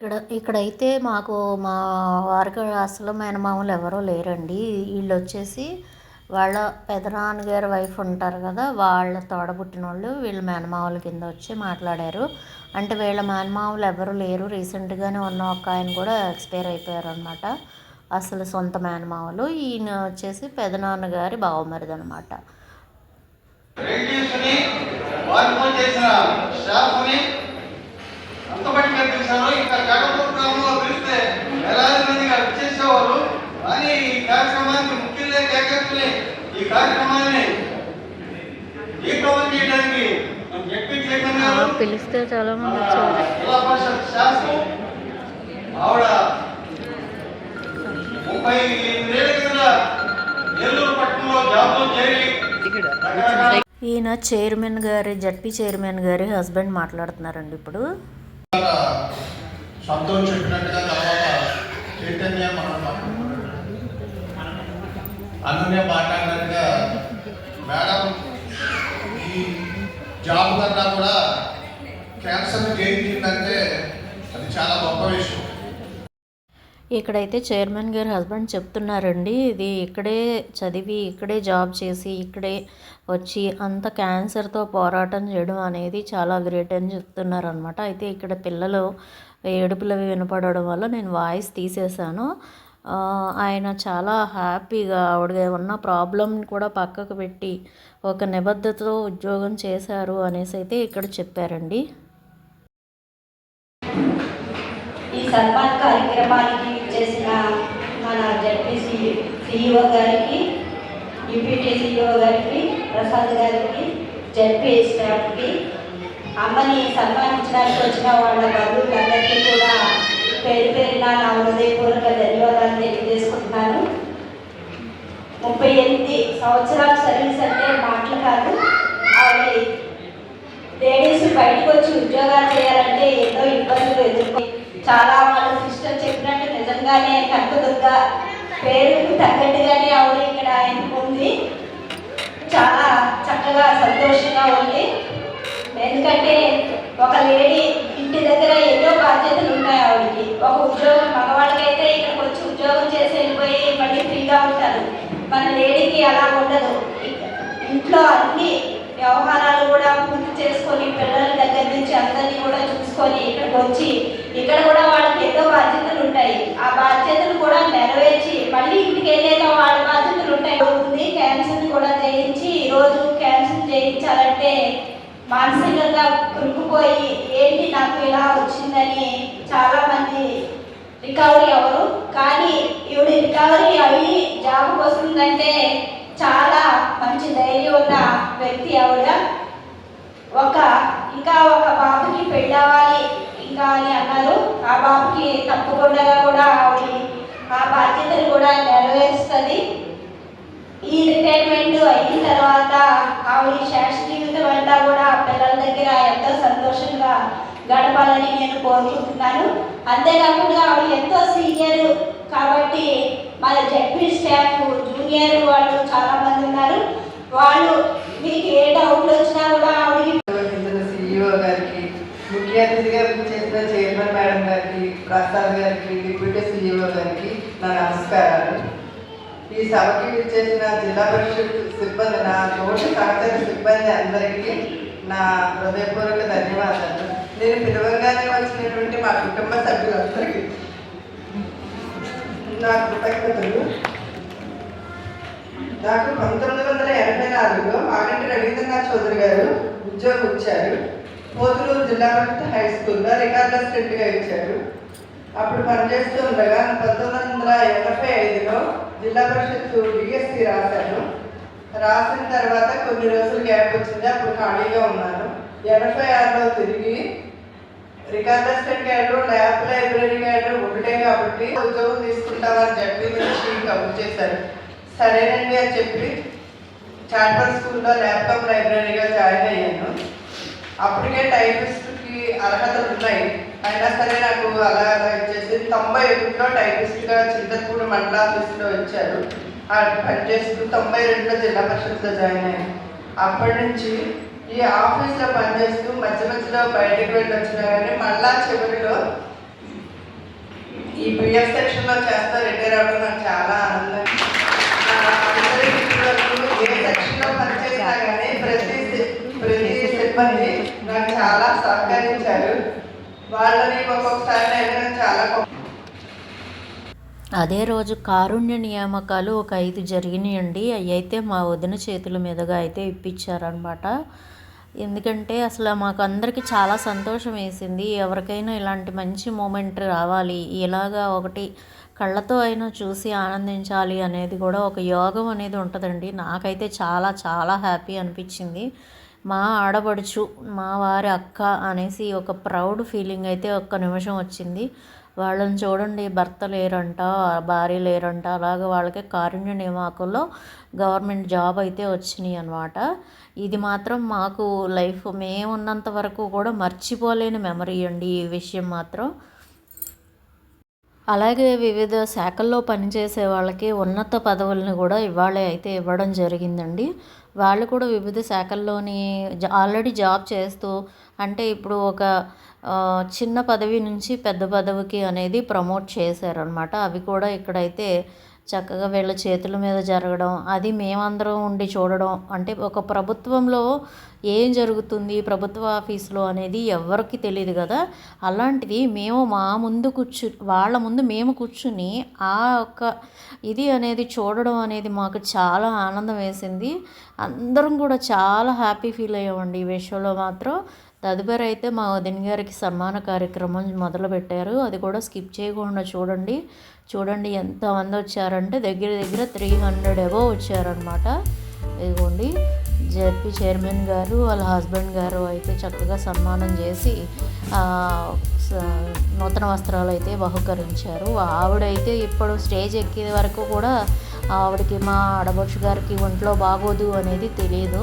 ఇక్కడ ఇక్కడైతే మాకు మా వారికి అసలు మేనమామలు ఎవరూ లేరండి. వీళ్ళు వచ్చేసి వాళ్ళ పెదనాన్నగారి వైఫ్ ఉంటారు కదా వాళ్ళ తోడబుట్టిన వాళ్ళు వీళ్ళ మేనమామల కింద వచ్చి మాట్లాడారు. అంటే వీళ్ళ మేనమామలు ఎవరు లేరు. రీసెంట్గానే ఉన్న ఒక ఆయన కూడా ఎక్స్పైర్ అయిపోయారు అనమాట అసలు సొంత మేనమామలు. ఈయన వచ్చేసి పెదనాన్నగారి బావమరిది అనమాట చేసిన స్టాఫ్ని అంతబట్టి మీద పిలిచారు ఇంకా జగపూర్ గ్రామంలో పిలిస్తే వేలాది మందిగా వచ్చేసేవారు కానీ ఈ కార్యక్రమానికి ముఖ్యంగా కేకెత్తుని ఈ కార్యక్రమాన్ని చేయడానికి పిలిస్తే చాలా మంది వచ్చారు. జిల్లా పరిషత్ శాసనం ఆవిడ ముప్పై ఎనిమిదేళ్ళ కింద నెల్లూరు పట్టణంలో జాబ్లో చేరి రకరకాల ఈయన చైర్మన్ గారి జడ్పీ చైర్మన్ గారి హస్బెండ్ మాట్లాడుతున్నారండి ఇప్పుడు. శబ్దం చెప్పినట్టుగా తర్వాత చైతన్య మనం అనన్య మాట్లాడినట్టుగా మేడం ఈ జాబ్ కన్నా కూడా క్యాన్సర్ జయించిందంటే అది చాలా గొప్ప విషయం. ఇక్కడైతే చైర్మన్ గారి హస్బెండ్ చెప్తున్నారండి ఇది ఇక్కడే చదివి ఇక్కడే జాబ్ చేసి ఇక్కడే వచ్చి అంత క్యాన్సర్తో పోరాటం చేయడం అనేది చాలా గ్రేట్ అని చెప్తున్నారు అనమాట అయితే ఇక్కడ పిల్లలు ఏడుపులు అవి వినపడడం వల్ల నేను వాయిస్ తీసేశాను. ఆయన చాలా హ్యాపీగా ఆవిడ ఉన్న ప్రాబ్లం కూడా పక్కకు పెట్టి ఒక నిబద్ధతతో ఉద్యోగం చేశారు అనేసి అయితే ఇక్కడ చెప్పారండి. ఈ సన్మాన్ కార్యక్రమానికి చేసిన మన జడ్పీసీ సిఇఓ గారికి యూపీటీ సిఇఓ గారికి ప్రసాద్ గారికి జడ్పీ స్టాఫ్కి అమ్మని సన్మానించడానికి వచ్చిన వాళ్ళ బంధువులందరికీ కూడా పేరు పేరున నా హృదయపూర్వక ధన్యవాదాలు తెలియజేసుకుంటున్నాను. ముప్పై ఎనిమిది సంవత్సరాల సర్వీస్ అంటే మాటలు కాదు. లేడీస్ బయటకు వచ్చి ఉద్యోగాలు చేయాలంటే ఎన్నో ఇబ్బందులు ఎదుర్కొని చాలా వాళ్ళ సిస్టర్ చెప్పినట్టు నిజంగానే కనకదుర్గ పేరుకు తగ్గట్టుగానే ఆవిడ ఇక్కడ ఉంది. చాలా చక్కగా సంతోషంగా ఉంది. ఎందుకంటే ఒక లేడీ ఇంటి దగ్గర ఎన్నో బాధ్యతలు ఉన్నాయి ఆవిడకి ఒక ఉద్యోగం మగవాళ్ళకైతే ఇక్కడికి వచ్చి ఉద్యోగం చేసి వెళ్ళిపోయి మళ్ళీ ఫ్రీగా ఉంటారు మన లేడీకి అలా ఉండదు ఇంట్లో అన్ని వ్యవహారాలు కూడా పూర్తి చేసుకొని పిల్లల దగ్గర నుంచి అందరినీ కూడా చూసుకొని ఇక్కడికి వచ్చి ఇక్కడ కూడా వాళ్ళకి ఎన్నో బాధ్యతలు ఉంటాయి. ఆ బాధ్యతలు కూడా నెరవేర్చి మళ్ళీ ఇంటికి వెళ్ళాక వాళ్ళ బాధ్యతలు ఉంటాయి. ఉంది క్యాన్సర్ కూడా చేయించి ఈరోజు క్యాన్సర్ చేయించాలంటే మానసికంగా కురుకుపోయి ఏంటి నాకు ఇలా వచ్చిందని చాలా మంది రికవరీ అవ్వరు. కానీ ఈవిడ రికవరీ అయ్యి జాబ్ వస్తుందంటే చాలా మంచి ధైర్యం ఉన్న వ్యక్తి ఆవిడ ఒక ఇంకా ఒక బాబుకి పెళ్ళవాలి ఇంకా అని అన్నారు ఆ బాబుకి తప్పకుండా కూడా ఆవిడ ఆ బాధ్యతలు కూడా నెరవేరుస్తుంది. ఈ రిటైర్మెంట్ అయిన తర్వాత ఆవిడ శేష జీవితం అంతా కూడా పిల్లల దగ్గర ఎంతో సంతోషంగా గడపాలని నేను కోరుకుంటున్నాను. అంతేకాకుండా ఆవిడ ఎంతో సీనియర్ కాబట్టి మన జడ్పీ స్టాఫ్ జూనియర్ వాళ్ళు చాలా మంది ఉన్నారు. వాళ్ళు మీకు ఏ డౌట్లు వచ్చినా కూడా ఆవిడకి సిఇఓ గారికి ముఖ్య అతిథిగా చేసిన చైర్మన్ మేడం గారికి ప్రసాద్ గారికి డిప్యూటీ సిఇఓ గారికి నా నమస్కారాలు. ఈ సభకి విచ్చేసిన జిల్లా పరిషత్ సిబ్బంది నా తోటి సహచర సిబ్బంది అందరికీ నా హృదయపూర్వక ధన్యవాదాలు. నేను పిలవగానే వచ్చినటువంటి మా కుటుంబ సభ్యులందరికీ నా కృతజ్ఞతలు. నాకు పంతొమ్మిది వందల ఎనభై నాలుగులో ఆగంటి రవీంద్రనాథ్ చౌదరి గారు ఉద్యోగం ఇచ్చారు. పోతులూరు జిల్లా పరిషత్ హై స్కూల్లో రికార్డ్ అసిస్టెంట్గా ఇచ్చారు. అప్పుడు పనిచేస్తూ ఉండగా పంతొమ్మిది వందల ఎనభై ఐదులో జిల్లా పరిషత్ డిఎస్సి రాశాను. రాసిన తర్వాత కొన్ని రోజులు గ్యాప్ వచ్చింది. అప్పుడు ఖాళీగా ఉన్నాను. ఎనభై ఆరులో తిరిగి record cadre lab library cadre ఒకటే కాబట్టి ఉద్యోగం తీసుకుంటామని చెప్పి నుంచి కబుర్ చేశారు. సరేనండి అని చెప్పి చార్టర్ స్కూల్లో ల్యాప్టాప్ లైబ్రరీగా జాయిన్ అయ్యాను. అప్పటికే టైపిస్ట్కి అర్హతలు ఉన్నాయి. అయినా సరే నాకు అలా అలా ఇచ్చేసి తొంభై ఒకటిలో టైపిస్ట్గా చింతపూడి మండల ఆఫీస్లో ఇచ్చారు పనిచేస్తూ తొంభై రెండులో జిల్లా పరిషత్లో జాయిన్ అయ్యాను. అప్పటి నుంచి ఈ ఆఫీస్లో పనిచేస్తూ మధ్య మధ్యలో బయటకు వెళ్ళి వచ్చినా కానీ మళ్ళా చివరిలో ఈ పిఎఫ్ సెక్షన్లో చేస్తా రిటైర్ అవ్వడం నాకు చాలా ఆనందం. ఏ సెక్షన్లో పనిచేసినా కానీ ప్రతి ప్రతి సిబ్బంది నాకు చాలా సహకరించారు. వాళ్ళని ఒక్కొక్కసారి నేను చాలా అదే రోజు కారుణ్య నియామకాలు ఒక ఐదు జరిగినాయండి. అవి అయితే మా వదిన చేతుల మీదుగా అయితే ఇప్పించారనమాట ఎందుకంటే అసలు మాకు అందరికీ చాలా సంతోషం వేసింది. ఎవరికైనా ఇలాంటి మంచి మూమెంట్ రావాలి. ఇలాగా ఒకటి కళ్ళతో అయినా చూసి ఆనందించాలి అనేది కూడా ఒక యోగం అనేది ఉంటుందండి. నాకైతే చాలా చాలా హ్యాపీ అనిపించింది. మా ఆడబడుచు మా వారి అక్క అనేసి ఒక ప్రౌడ్ ఫీలింగ్ అయితే ఒక్క నిమిషం వచ్చింది. వాళ్ళని చూడండి భర్త లేరంట భార్య లేరంట అలాగే వాళ్ళకి కారుణ్య నివాకుల్లో గవర్నమెంట్ జాబ్ అయితే వచ్చినాయి అనమాట ఇది మాత్రం మాకు లైఫ్ మేము ఉన్నంత వరకు కూడా మర్చిపోలేని మెమరీ అండి ఈ విషయం మాత్రం. అలాగే వివిధ శాఖల్లో పనిచేసే వాళ్ళకి ఉన్నత పదవులను కూడా ఇవాళ అయితే ఇవ్వడం జరిగిందండి. వాళ్ళు కూడా వివిధ శాఖల్లోని జా- ఆల్రెడీ జాబ్ చేస్తూ అంటే ఇప్పుడు ఒక చిన్న పదవి నుంచి పెద్ద పదవికి అనేది ప్రమోట్ చేశారనమాట అవి కూడా ఇక్కడైతే చక్కగా వీళ్ళ చేతుల మీద జరగడం అది మేమందరం ఉండి చూడడం. అంటే ఒక ప్రభుత్వంలో ఏం జరుగుతుంది? ప్రభుత్వ ఆఫీసులో అనేది ఎవరికి తెలియదు కదా. అలాంటిది మేము మా ముందు కూర్చు వాళ్ళ ముందు మేము కూర్చుని ఆ ఒక్క ఇది అనేది చూడడం అనేది మాకు చాలా ఆనందం వేసింది. అందరం కూడా చాలా హ్యాపీ ఫీల్ అయ్యామండి ఈ విషయంలో మాత్రం. తదుపరి అయితే మా వదిన గారికి సన్మాన కార్యక్రమం మొదలుపెట్టారు. అది కూడా స్కిప్ చేయకుండా చూడండి. చూడండి ఎంతమంది వచ్చారంటే దగ్గర దగ్గర త్రీ హండ్రెడ్ ఎబో వచ్చారనమాట ఇదిగోండి. జెడ్పీ చైర్మన్ గారు వాళ్ళ హస్బెండ్ గారు అయితే చక్కగా సన్మానం చేసి స- నూతన వస్త్రాలు అయితే బహుకరించారు ఆవిడైతే ఇప్పుడు స్టేజ్ ఎక్కే వరకు కూడా ఆవిడకి మా ఆడబడుచు గారికి ఒంట్లో బాగోదు అనేది తెలియదు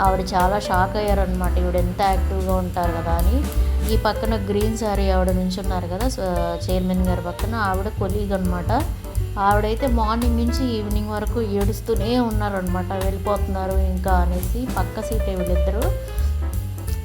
ఆవిడ చాలా షాక్ అయ్యారనమాట ఈవిడ ఎంత యాక్టివ్గా ఉంటారు కదా అని. ఈ పక్కన గ్రీన్ శారీ ఆవిడ నుంచున్నారు కదా చైర్మన్ గారి పక్కన. ఆవిడ కొలీగ్ అనమాట ఆవిడైతే మార్నింగ్ నుంచి ఈవినింగ్ వరకు ఏడుస్తూనే ఉన్నారనమాట వెళ్ళిపోతున్నారు ఇంకా అనేసి పక్క సీటే వీళ్ళిద్దరు.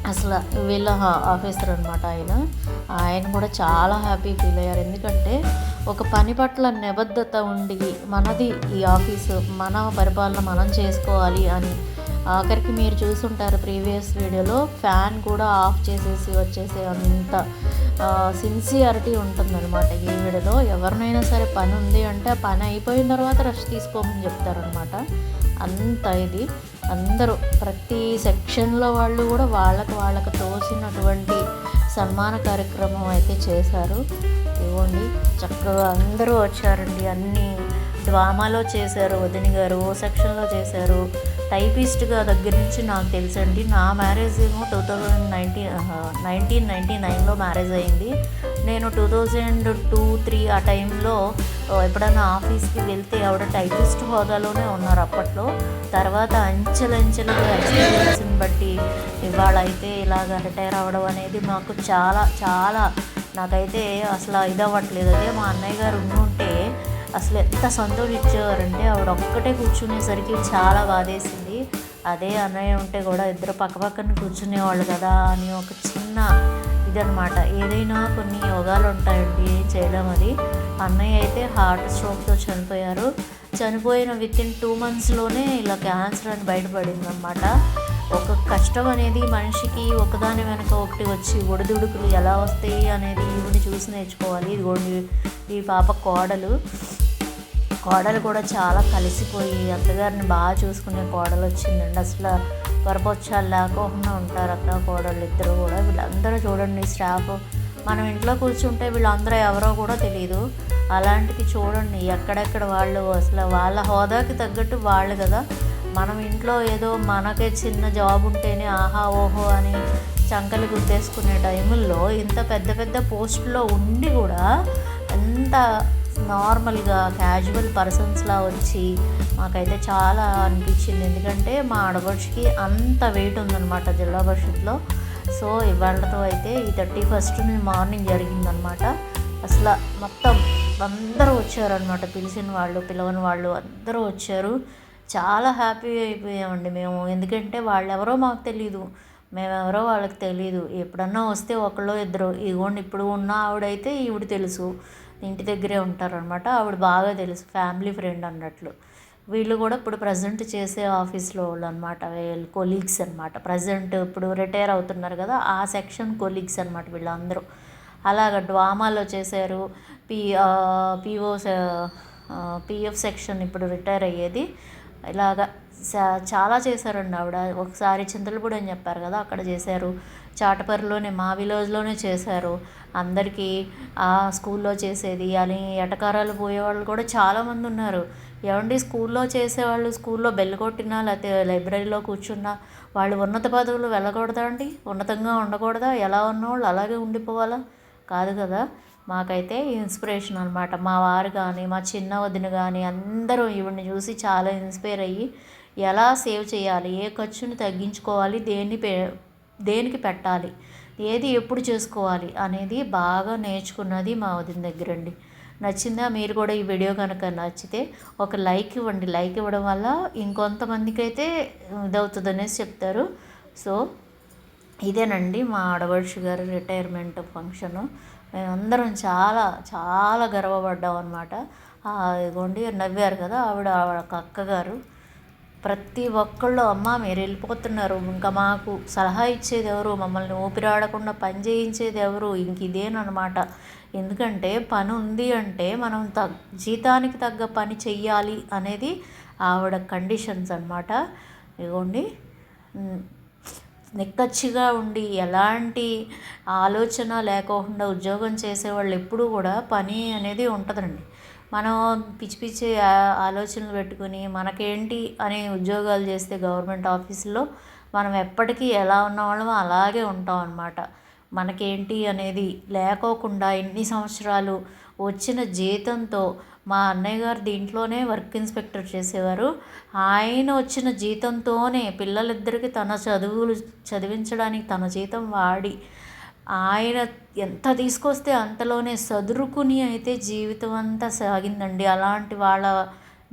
అసలు వీళ్ళ హా- ఆఫీసర్ అనమాట ఆయన. ఆయన కూడా చాలా హ్యాపీ ఫీల్ అయ్యారు. ఎందుకంటే ఒక పని పట్ల నిబద్ధత ఉండి మనది ఈ ఆఫీసు మన పరిపాలన మనం చేసుకోవాలి అని ఆఖరికి మీరు చూసుంటారు ప్రీవియస్ వీడియోలో ఫ్యాన్ కూడా ఆఫ్ చేసేసి వచ్చేసే అంత సిన్సియారిటీ ఉంటుందన్నమాట ఈ వీడియోలో. ఎవరినైనా సరే పని ఉంది అంటే ఆ పని అయిపోయిన తర్వాత రెస్ట్ తీసుకోమని చెప్తారనమాట అంత ఇది. అందరూ ప్రతి సెక్షన్లో వాళ్ళు కూడా వాళ్ళకు వాళ్ళకు తోసినటువంటి సన్మాన కార్యక్రమం అయితే చేశారు. ఇవ్వండి. చక్కగా అందరూ వచ్చారండి. అన్నీ డ్రామాలో చేశారు. వదిన గారు ఓ సెక్షన్లో చేశారు. టైపిస్ట్గా దగ్గర నుంచి నాకు తెలుసండి. నా మ్యారేజ్ ఏమో two thousand nineteen nineteen ninety నైన్లో మ్యారేజ్ అయింది. నేను టూ థౌజండ్ టూ త్రీ ఆ టైంలో ఎప్పుడైనా ఆఫీస్కి వెళ్తే ఆవిడ టైపిస్ట్ హోదాలోనే ఉన్నారు అప్పట్లో. తర్వాత అంచెలంచెలుగా ఎక్స్పీరియన్స్ని బట్టి ఇవాళ అయితే ఇలాగ రిటైర్ అవ్వడం అనేది మాకు చాలా చాలా నాకైతే అసలు ఇది అవ్వట్లేదు. అదే మా అన్నయ్య గారు ఉండుంటే అసలు ఎంత సంతోషించేవారంటే ఆవిడ ఒక్కటే కూర్చునేసరికి చాలా బాధేసింది. అదే అన్నయ్య ఉంటే కూడా ఇద్దరు పక్కపక్కన కూర్చునేవాళ్ళు కదా అని ఒక చిన్న ఇదనమాట ఏదైనా కొన్ని యోగాలు ఉంటాయండి ఏం చేయలేం అది. అన్నయ్య అయితే హార్ట్ స్ట్రోక్తో చనిపోయారు. చనిపోయిన విత్ ఇన్ టూ మంత్స్లోనే ఇలా క్యాన్సర్ అని బయటపడింది అనమాట ఒక కష్టం అనేది మనిషికి ఒకదాని వెనక ఒకటి వచ్చి ఒడిదుడుకులు ఎలా వస్తాయి అనేది ఈవిని చూసి నేర్చుకోవాలి. ఇదిగోండి ఈ పాప కోడలు. కోడలు కూడా చాలా కలిసిపోయి అత్తగారిని బాగా చూసుకునే కోడలు వచ్చిందండి. అసలు వరపొచ్చాలు లేకోకుండా ఉంటారు అక్క కోడలు ఇద్దరు కూడా. వీళ్ళందరూ చూడండి స్టాఫ్. మనం ఇంట్లో కూర్చుంటే వీళ్ళందరూ ఎవరో కూడా తెలియదు అలాంటిది చూడండి ఎక్కడెక్కడ వాళ్ళు అసలు వాళ్ళ హోదాకి తగ్గట్టు వాళ్ళు కదా. మనం ఇంట్లో ఏదో మనకే చిన్న జాబ్ ఉంటేనే ఆహా ఓహో అని చంకలు గుర్తేసుకునే టైముల్లో ఇంత పెద్ద పెద్ద పోస్టులో ఉండి కూడా ఎంత నార్మల్గా క్యాజువల్ పర్సన్స్లా వచ్చి మాకైతే చాలా అనిపించింది. ఎందుకంటే మా ఆడపడుచుకి అంత వెయిట్ ఉందన్నమాట జిల్లా పరిషత్లో. సో ఇవాళతో అయితే ఈ థర్టీ ఫస్ట్ మార్నింగ్ జరిగిందనమాట అసలు మొత్తం అందరూ వచ్చారనమాట పిలిచిన వాళ్ళు పిలవని వాళ్ళు అందరూ వచ్చారు. చాలా హ్యాపీ అయిపోయామండి మేము. ఎందుకంటే వాళ్ళు ఎవరో మాకు తెలియదు మేమెవరో వాళ్ళకి తెలియదు ఎప్పుడన్నా వస్తే ఒకళ్ళు ఇద్దరు. ఇదిగోండి ఇప్పుడు ఉన్న ఆవిడైతే ఈవిడ తెలుసు. ఇంటి దగ్గరే ఉంటారనమాట ఆవిడ బాగా తెలుసు ఫ్యామిలీ ఫ్రెండ్ అన్నట్లు. వీళ్ళు కూడా ఇప్పుడు ప్రజెంట్ చేసే ఆఫీస్లో వాళ్ళు అనమాట వీళ్ళు కొలీగ్స్ అనమాట ప్రజెంట్ ఇప్పుడు రిటైర్ అవుతున్నారు కదా ఆ సెక్షన్ కొలీగ్స్ అనమాట వీళ్ళందరూ. అలాగ డ్వామాలో చేశారు పి పిఓ పిఎఫ్ సెక్షన్ ఇప్పుడు రిటైర్ అయ్యేది. ఇలాగా చాలా చేశారండి ఆవిడ. ఒకసారి చింతలపూడి అని చెప్పారు కదా అక్కడ చేశారు. చాటపర్రులోనే మా విలేజ్లోనే చేశారు. అందరికీ ఆ స్కూల్లో చేసేది. అని ఎటకారాలు పోయేవాళ్ళు కూడా చాలామంది ఉన్నారు. ఏమండి స్కూల్లో చేసేవాళ్ళు స్కూల్లో బెల్ కొట్టినా లేకపోతే లైబ్రరీలో కూర్చున్నా వాళ్ళు ఉన్నత పదవులు వెళ్ళకూడదా అండి? ఉన్నతంగా ఉండకూడదా? ఎలా ఉన్నవాళ్ళు అలాగే ఉండిపోవాలా? కాదు కదా. మాకైతే ఇన్స్పిరేషన్ అనమాట మా వారు కానీ మా చిన్న వదిన కానీ అందరూ ఈవిడ్ని చూసి చాలా ఇన్స్పైర్ అయ్యి ఎలా సేవ్ చేయాలి? ఏ ఖర్చుని తగ్గించుకోవాలి? దేన్ని పే దేనికి పెట్టాలి? ఏది ఎప్పుడు చేసుకోవాలి? అనేది బాగా నేర్చుకున్నది మా వదిన దగ్గర అండి నచ్చిందా? మీరు కూడా ఈ వీడియో కనుక నచ్చితే ఒక లైక్ ఇవ్వండి. లైక్ ఇవ్వడం వల్ల ఇంకొంతమందికి అయితే ఇదవుతుంది అనేసి చెప్తారు. సో ఇదేనండి మా ఆడవడుషు గారి రిటైర్మెంట్ ఫంక్షను. మేమందరం చాలా చాలా గర్వపడ్డాం అనమాట ఇదిగోండి నవ్వారు కదా ఆవిడ ఆవిడ అక్కగారు ప్రతి ఒక్కళ్ళు అమ్మ మీరు వెళ్ళిపోతున్నారు. ఇంకా మాకు సలహా ఇచ్చేది ఎవరు మమ్మల్ని ఊపిరాడకుండా పని చేయించేది ఎవరు ఇంక ఇదేనమాట ఎందుకంటే పని ఉంది అంటే మనం తగ్ జీతానికి తగ్గ పని చెయ్యాలి అనేది ఆవిడ కండిషన్స్ అనమాట ఇదిగోండి నిక్కచ్చిగా ఉండి ఎలాంటి ఆలోచన లేకోకుండా ఉద్యోగం చేసేవాళ్ళు ఎప్పుడూ కూడా పని అనేది ఉంటుందండి. మనం పిచ్చి పిచ్చి ఆలోచనలు పెట్టుకుని మనకేంటి అనే ఉద్యోగాలు చేస్తే గవర్నమెంట్ ఆఫీసులో మనం ఎప్పటికీ ఎలా ఉన్నవాళ్ళమో అలాగే ఉంటాం అన్నమాట. మనకేంటి అనేది లేకోకుండా ఎన్ని సంవత్సరాలు వచ్చిన జీతంతో మా అన్నయ్య గారు దీంట్లోనే వర్క్ ఇన్స్పెక్టర్ చేసేవారు. ఆయన వచ్చిన జీతంతోనే పిల్లలిద్దరికీ తన చదువులు చదివించడానికి తన జీతం వాడి ఆయన ఎంత తీసుకొస్తే అంతలోనే సదురుకుని అయితే జీవితం అంతా సాగిందండి. అలాంటి వాళ్ళ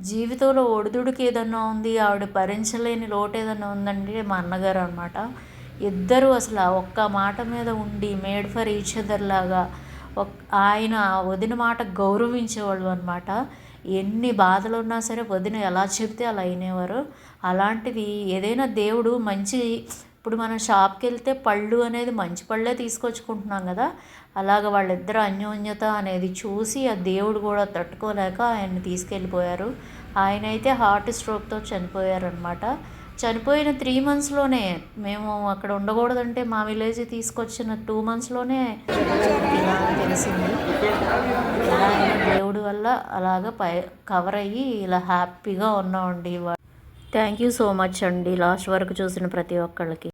జీవితంలో ఒడిదుడికి ఏదన్నా ఉంది ఆవిడ భరించలేని లోటు ఏదన్నా ఉందండి మా అన్నగారు అనమాట ఇద్దరు అసలు ఒక్క మాట మీద ఉండి మేడ్ ఫర్ ఈచ్ అదర్ లాగా ఆయన వదిన మాట గౌరవించేవాళ్ళు అనమాట ఎన్ని బాధలు ఉన్నా సరే వదిన ఎలా చెప్తే అలా అయినేవారు. అలాంటిది ఏదైనా దేవుడు మంచి ఇప్పుడు మనం షాప్కి వెళ్తే పళ్ళు అనేది మంచి పళ్ళే తీసుకొచ్చుకుంటున్నాం కదా అలాగ వాళ్ళిద్దరు అన్యోన్యత అనేది చూసి ఆ దేవుడు కూడా తట్టుకోలేక ఆయన్ని తీసుకెళ్ళిపోయారు. ఆయన అయితే హార్ట్ స్ట్రోక్తో చనిపోయారనమాట చనిపోయిన త్రీ మంత్స్లోనే మేము అక్కడ ఉండకూడదంటే మా విలేజ్ తీసుకొచ్చిన టూ మంత్స్లోనే ఇలా తెలిసింది. ఇలా దేవుడి వల్ల అలాగ పై కవర్ అయ్యి ఇలా హ్యాపీగా ఉన్నామండి. థ్యాంక్ యూ సో మచ్ అండి లాస్ట్ వరకు చూసిన ప్రతి ఒక్కళ్ళకి.